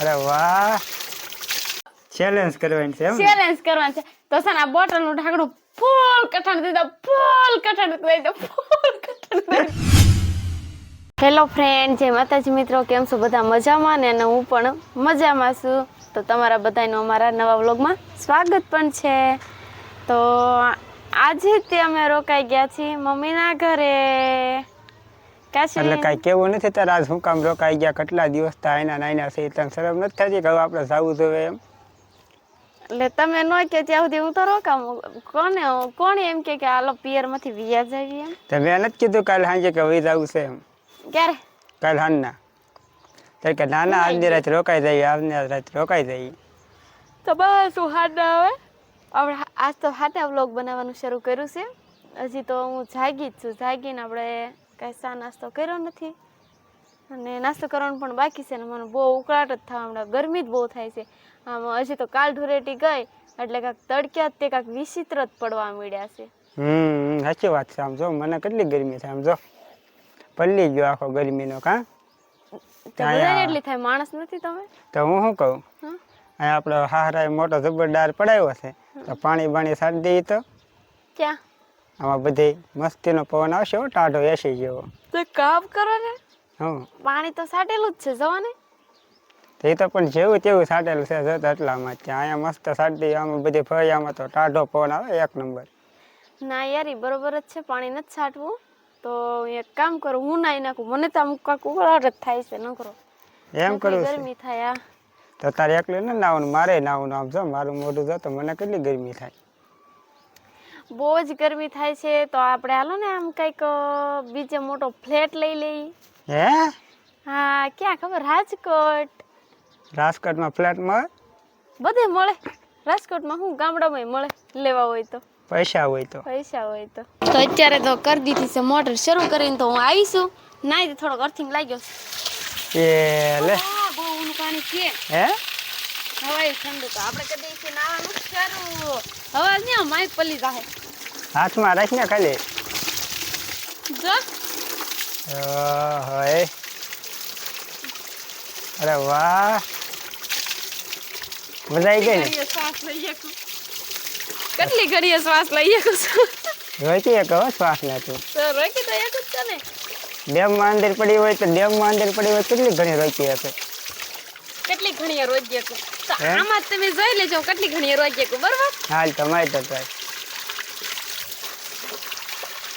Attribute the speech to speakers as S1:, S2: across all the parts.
S1: અરે વાહ. ચેલેન્જ કરવાની છે
S2: ચેલેન્જ કરવાની છે. તો છે ને આ બોટલનું ઢાંકણું ફૂલ કઠણ દીધો ફૂલ કઠણ દીધો ફૂલ કઠણ હેલો ફ્રેન્ડ જે માતાજી મિત્રો, કેમ છો બધા મજામાં ને? અને હું પણ મજામાં છું. તો તમારા બધાનું અમારા નવા વ્લોગમાં સ્વાગત પણ છે. તો આજે તે અમે રોકાઈ ગયા છીએ મમ્મીના ઘરે.
S1: એટલે કાંઈ કેવું નથી તારે આજ હું કામ રોકાઈ ગયા કેટલા દિવસ આયના નાયના છે તને શરમ નથી થતી કે હવે આપણે જવું જોઈએ એમ?
S2: એટલે તમે ન કે ત્યાં સુધી હું તો રોકામ કોને કોણ એમ કે કે હાલો પિયરમાંથી વિયા જાવી એમ?
S1: તો મેં નથી કીધું કાલે સાંજે કે વહી જવું છે એમ.
S2: ક્યારે?
S1: કાલે હાંજના. તો કે ના ના આજની રાત રોકાઈ જઈએ આજની રાત રોકાઈ જઈએ.
S2: તો બસ હું હાડા હવે આપણે આજ તો હાટા વ્લોગ બનાવવાનું શરૂ કર્યું છે. હજી તો હું જાગી જ છું. જાગીને આપણે કાંઈ ચા નાસ્તો કર્યો નથી. અને નાસ્તો કરવાનું પણ બાકી છે ને મને બહુ ઉકળાટ જ થવા હમણાં ગરમી જ બહુ થાય છે. આમ હજી તો કાલ ધુરેટી ગઈ એટલે કાંક તડક્યા તે કાંઈક વિચિત્ર જ પડવા મળ્યા છે.
S1: હમ સાચી વાત છે. આમ જો મને કેટલી ગરમી છે આમ જો પલ્લી ગયો આખો ગરમીનો કાં?
S2: એટલી થાય? માણસ નથી તમે?
S1: તો હું શું કહું?
S2: હા?
S1: અહીંયા આપણો હારાએ મોટો જબરદાર પડાયો છે. તો પાણી બાણી સાડી દઈએ તો.
S2: ક્યાં?
S1: આમાં બધે મસ્તીનો પવન આવશે હો ટાઢો એસી જેવો.
S2: તો કામ કરો ને
S1: હં.
S2: પાણી તો સાટેલું જ છે જવા ને.
S1: તો તો પણ જેવું તેવું સાટેલું છે જત એટલામાં ત્યાં. અહીંયા મસ્ત સાટી આમાં બધી ફળિયામાં તો ટાઢો પવન આવે એક નંબર.
S2: ના યાર બરોબર જ છે પાણી નથી છાંટવું. તો એક કામ કરું હું નાઈ નાખું મને તો અમુક કાંઈક ઉકળાટ જ થાય છે ન કરો.
S1: એમ કરું
S2: ગરમી થાય આ
S1: તો તારે એકલું ને નાવું મારે નાવું આમ જો મારું મોઢું જો તો મને કેટલી ગરમી થાય.
S2: બહુ જ ગરમી થાય છે તો આપણે હાલો ને આમ કંઈક બીજે મોટો ફ્લેટ લઈ લઈ
S1: હે?
S2: હા ક્યાં ખબર? રાજકોટ.
S1: રાજકોટમાં ફ્લેટમાં
S2: બધે મળે. રાજકોટમાં હું ગામડામાં મળે લેવા હોય તો.
S1: પૈસા હોય તો.
S2: પૈસા હોય તો. તો અત્યારે તો કરી દીધી છે મોટર શરૂ કરીને તો હું આવીશું નાઈ થોડોક અર્થિંગ લાગ્યો
S1: એ લે.
S2: બહુ ઊનું પાણી છે.
S1: હે?
S2: હવાઈ ઠંડુ તો આપણે કદી નાવાનું શરૂ. હવા નહીં માઇક પલી જાહે.
S1: હાથમાં રાખીને ખાલી.
S2: જો.
S1: અરે વાહ. મજા આવી ગઈ ને?
S2: શ્વાસ લઈ કેટલી ઘડીએ શ્વાસ લઈ શકું
S1: રોકી એક હો શ્વાસ લેતું
S2: તું. રોકી તો એક જ ને?
S1: ડેમમાં અંદર પડી હોય તો ડેમમાં અંદર પડી હોય કેટલી ઘણી રોકી હશે?
S2: કેટલી ઘણી રોકી તો આમાં તમે જોઈ લેજો કેટલી ઘણી રોકી બરોબર?
S1: હાલ તમારી તો ટ્રાય.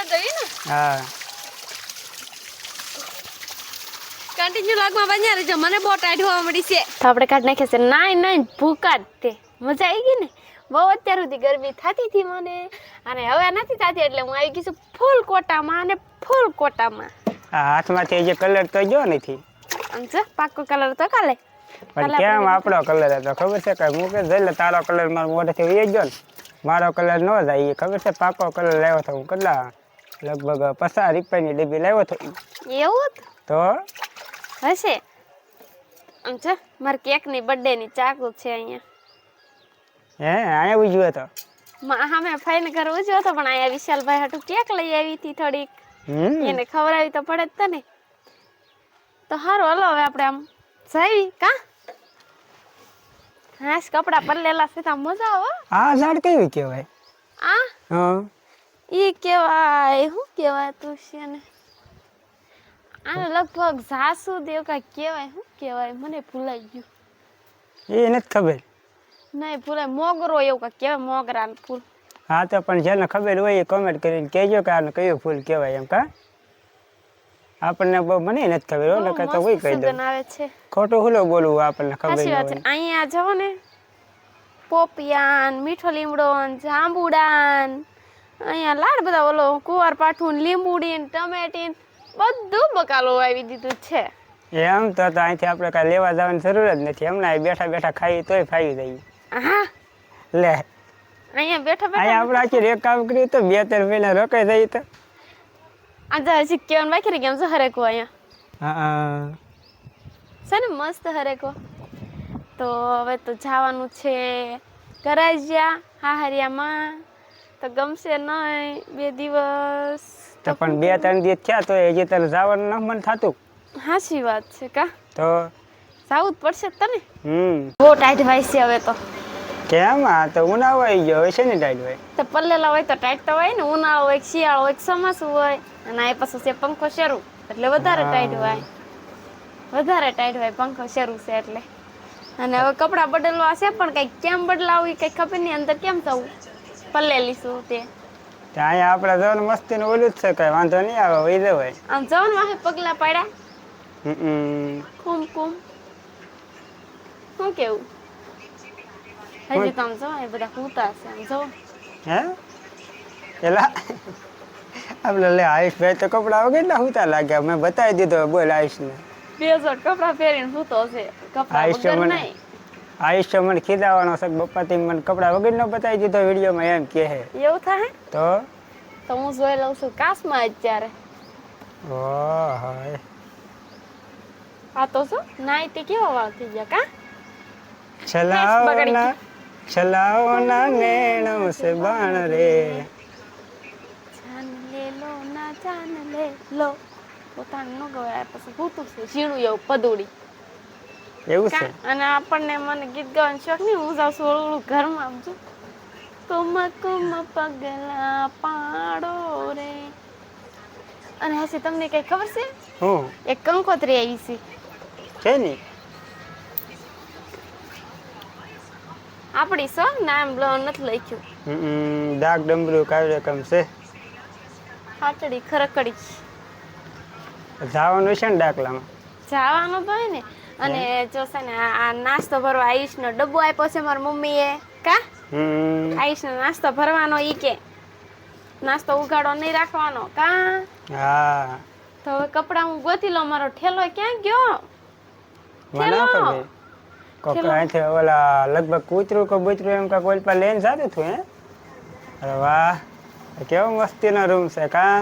S2: બારિશ બધાઈ ને?
S1: હા.
S2: કન્ટિન્યુ લાગમાં બન્યા રહેજો. મને બહુ ટાઈટ હોવા મળી છે. તો આપણે કાઢ નાખીએ છે નાઈ નાઈ ભૂકા તે. મજા આવી ગઈ ને? બહુ અત્યાર સુધી ગરમી થતી હતી મને. અને હવે નથી થતી એટલે હું આવી ગઈ છું ફૂલ કોટામાં અને ફૂલ કોટામાં
S1: હાથમાંથી જે કલર તો ગયો નથી
S2: આમ જો પાકો કલર તો કાલે.
S1: પણ કેમ આપણો કલર હતો? ખબર છે કે હું કે જઈ તારો કલર મારો મોઢેથી ગયો ને. મારો કલર ન જાય ખબર છે? પાકો કલર લાવ્યો તો હું કેટલા લગભગ પચાસ રૂપિયાની ડબ્બી લાવ્યો હતો
S2: એવું
S1: તો?
S2: હશે. આમ છે મારી કેકની બર્થડેની ચાકુ છે અહીંયા.
S1: હે અહીંયા ઉજ્યો હતો?
S2: મા સામે ફાઈન ઘર ઉજ્યો હતો પણ અહીંયા વિશાલભાઈ હાટુ કેક લઈ આવી હતી થોડીક. એને ખવડાવી તો પડે જ તને. તો સારું હલો હવે આપણે આમ જઈ કા? હાશ કપડા પલ્લેલા છે તો મજા આવે હો.
S1: આ ઝાડ કેવી કહેવાય?
S2: આ?
S1: હા.
S2: ઈ કેવાય શું કહેવાતું છે ને આને લગભગ સાસુ દેવ કા કેવાય શું કેવાય મને ભૂલાઈ ગયું.
S1: એ નથી ખબર.
S2: નહીં ભૂલાય. મોગરો એવું કા કેવાય મોગરાનું ફૂલ.
S1: હા તો પણ જેને ખબર હોય એ કોમેન્ટ કરીને કહેજો કે આને કયો ફૂલ કહેવાય એમ કા? આપણને બહુ મને નથી ખબર હો
S2: બહુ
S1: નકર તો કોઈ કહી દઉં. ખોટું હુલો બોલવું આપણને ખબર
S2: સાચી
S1: ન
S2: વાત છે. અહીંયા જવો ને. પોપિયાન મીઠો લીમડો જાંબુડાન. અહીંયા લાડ બધા ઓલો કુવાર પાઠું લીંબુડી ટમેટી બધું બકાલો આવી દીધું છે.
S1: એમ તો અહીંથી આપણે કાંઈ લેવા જવાની જરૂર જ નથી. હમણાં બેઠા બેઠા ખાઈ તોય ફાવી જઈએ
S2: હા.
S1: લે.
S2: અહીંયા બેઠા બેઠા
S1: આપણે આખી એક કામ કર્યું તો બે ત્રણ મહિના રોકાઈ જઈએ તો.
S2: આજે હજી કેવાનું બાકી રહી કેમ છે હરેકો અહીંયા?
S1: હા
S2: છે ને મસ્ત હરેકો. તો હવે તો જવાનું છે. કરાજ્યા હાહરિયામાં. તો ગમશે નહીં બે દિવસ
S1: તો પણ બે ત્રણ દિવસ થયા તો હજી તને જવાનું ન મન થતું.
S2: હાચી વાત છે કા?
S1: તો?
S2: જવું જ પડશે તને.
S1: હમ.
S2: બહુ ટાઈટ ભાઈ છે હવે તો.
S1: કેમ? આ તો ઉનાળો આવી ગયો. છે ને ટાઈટ ભાઈ
S2: તો પલ્લેલા હોય તો ટાઈટ તો હોય ને ઉનાળો હોય શિયાળો હોય ચોમાસું હોય. અને આ પાછું છે પંખો શરૂ. એટલે વધારે ટાઈટ હોય. વધારે ટાઈટ હોય પંખો શરૂ છે એટલે. અને હવે કપડાં બદલવા છે પણ કંઈક કેમ બદલાવું કંઈક ખબર નહીં અંદર કેમ થવું પલ્લેલી શું તે.
S1: ત્યાં આપણે જવાનું મસ્તીનું ઓલું જ છે કઈ વાંધો નહીં આવે વહી જવાય
S2: આમ જવાનું વાહે પગલા પાડ્યા? કુમ કુમ શું કેવું? હજી તો આમ જો એ બધા કૂતા છે આમ જો
S1: હે? એલા આપણે લે આયુષભાઈ તો કપડા વગર હુતા લાગ્યા મેં બતાવી દીધો બોલ આયુષને.
S2: બે હજાર કપડાં પહેરીને સૂતો છે કપડાં વગર નહીં.
S1: આયુષ્ય મને ખીજાવાનો છે કે બપ્પા તે મને કપડા વગર નો બતાવી દીધો વિડીયોમાં એમ કે હે
S2: એવું થાય?
S1: તો?
S2: તો હું જોઈ લઉં છું કાશમાં અત્યારે.
S1: ઓહ
S2: આ તો શું? નાઈ તે કેવા વાળ થઈ ગયા કા?
S1: ચલાવના ચલાવના નેણો સે બાણ રે.
S2: જાન લે લો ના જાન લે લો. પોતાનું ન ગવાય પછી ભૂતું છે ઝીણું એવું પદુડી.
S1: એવું છે.
S2: અને આપણને મને ગીત ગાવાનો શોખ નહીં. હું જાઉં છું ઓલું ઘરમાં. છું કુમ કુમ પગલા પાડો રે. અને હશે તમને કઈ ખબર છે?
S1: હું?
S2: એક કંકોત્રી આવી છે.
S1: છે ને?
S2: આપણી સો નામ લો નથી લખ્યું.
S1: ડાક ડમરું કાર્યક્રમ છે.
S2: હાચડી ખરકડી
S1: જવાનું છે ને ડાકલામાં?
S2: જવાનું તો હોય ને. અને જો છે ને આ નાસ્તો ભરવા આયુષનો ડબ્બો આપ્યો છે મારી મમ્મીએ. કા? આયુષનો નાસ્તો ભરવાનો ઈ કે. નાસ્તો ઉગાડો નહીં રાખવાનો. કા?
S1: હા.
S2: તો હવે કપડા હું ગોતી લઉં. મારો ઠેલો ક્યાં ગયો?
S1: ઠેલો. ના ખબર અહીંથી ઓલા લગભગ કૂતરું કે બૂતરું એમ કાંઈક ઓલ પર લઈને જાતું હતું હે? અરે વાહ. કેવો મસ્તીનો રૂમ છે કા?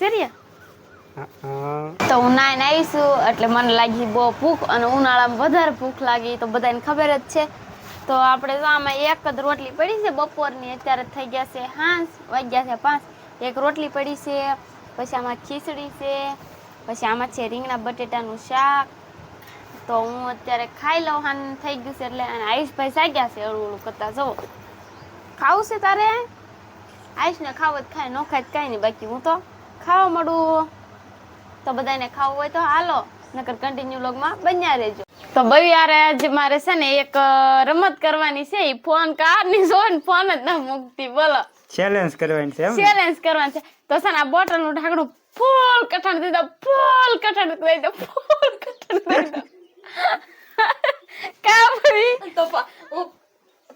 S2: જરીયા
S1: હં.
S2: તો હું નાઈને આવીશું એટલે મને લાગી બહુ ભૂખ અને ઉનાળામાં વધારે ભૂખ લાગી, તો બધાને ખબર જ છે. તો આપણે તો આમાં એક જ રોટલી પડી છે, બપોરની, અત્યારે થઈ ગયા છે હાંસ, વાગ્યા છે પાંચ. એક રોટલી પડી છે, પછી આમાં ખીચડી છે, પછી આમાં છે રીંગણા બટેટાનું શાક. તો હું અત્યારે ખાઈ લઉં હાન, થઈ ગયું છે એટલે અને આયુષભાઈ સાગ્યા છે અળું અળું કરતા જવો ખાવું છે તારે? આયુષને ખાવું જ ખાય, ન ખાય કાંઈ નહીં, બાકી હું તો ખાવા મળું તો બધાને ખાવું હોય તો હાલો નકર કન્ટિન્યુ લોગમાં બન્યા રહેજો. તો ભાઈ યાર આજે મારે છે ને એક રમત કરવાની છે એ ફોન કારની જો ને ફોન જ ના મૂકતી બોલો.
S1: ચેલેન્જ કરવાની છે
S2: ચેલેન્જ કરવાની છે. તો છે ને આ બોટલનું ઢાંકણું ફૂલ કઠણ દીધો ફૂલ કઠણ દીધો દો ફૂલ કઠણ દીધો દો કા બવી
S3: તો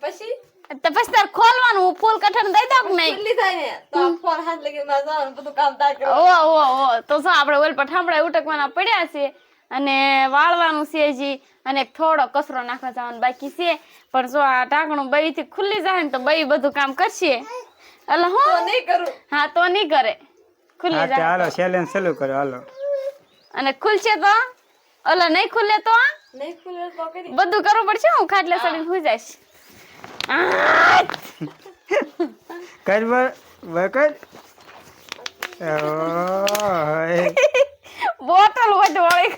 S3: પછી?
S2: તો પછી તાર ખોલવાનું? હું ફૂલ કઠણ દઈ દઉં કે નહીં?
S3: ખુલ્લી થાય ને તો ફોન હાથ લગી માં જવાનું બધું કામ તાર કરવા
S2: ઓ ઓ ઓ. તો શું આપણે ઓલ પઠામડા ઉટકવાના પડ્યા છે? અને વાળવાનું છે જી અને થોડો કચરો નાખવા જવાનું બાકી છે. પણ જો આ ઢાંકણું બઈ થી ખુલ્લી જાય ને તો બઈ બધું કામ કરશે. એટલે હું.
S3: નહીં કરું.
S2: હા તો નહીં કરે. ખુલ્લી જાય.
S1: હાલો ચેલેન્જ ચાલુ કરો હાલો.
S2: અને ખુલશે તો? ઓલા નહીં ખુલે તો?
S3: નહીં ખુલે તો
S2: બધું કરવું પડશે? હું ખાટલે ચડીને સુઈ જઈશ!
S1: કર ઓય.
S2: બોટલ હોય તો વળી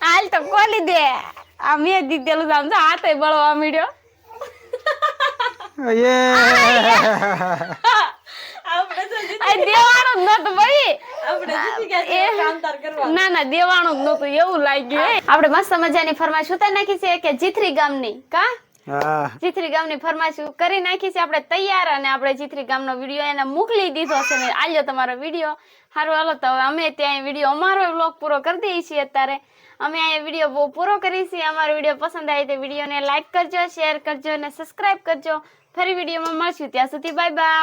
S2: હાલ તો ખોલી દે. આ મેં દીધેલું તો હાથે બળવા મીડ્યો.
S1: યે.
S3: આપણે તો
S2: આ દેવાનું જ નતું ભાઈ.
S3: આપણે જીતી ગયા કામ તાર કરવા
S2: ના ના દેવાનું જ નતું. એવું લાગ્યું. આપણે મસ્ત મજાની ફરમાઈશ ઉતારી નાખી છે કે જીથરી ગામની કા? જીથરી ગામની ફરમાઈશ કરી નાખી છે. આપણે તૈયાર અને આપણે જીથરી ગામનો વીડિયો એને મોકલી દીધો છે ને આલ્યો તમારો વીડિયો. સારું હાલો, તો હવે અમે ત્યાં વીડિયો અમારો વ્લોગ પૂરો કરી દઈએ છીએ અત્યારે. અમે આ વીડિયો બહુ પૂરો કરી છીએ. અમારો વીડિયો પસંદ આવે તો વિડીયોને લાઈક કરજો, શેર કરજો અને સબસ્ક્રાઇબ કરજો. ફરી વિડીયોમાં મળશું. ત્યાં સુધી બાય બાય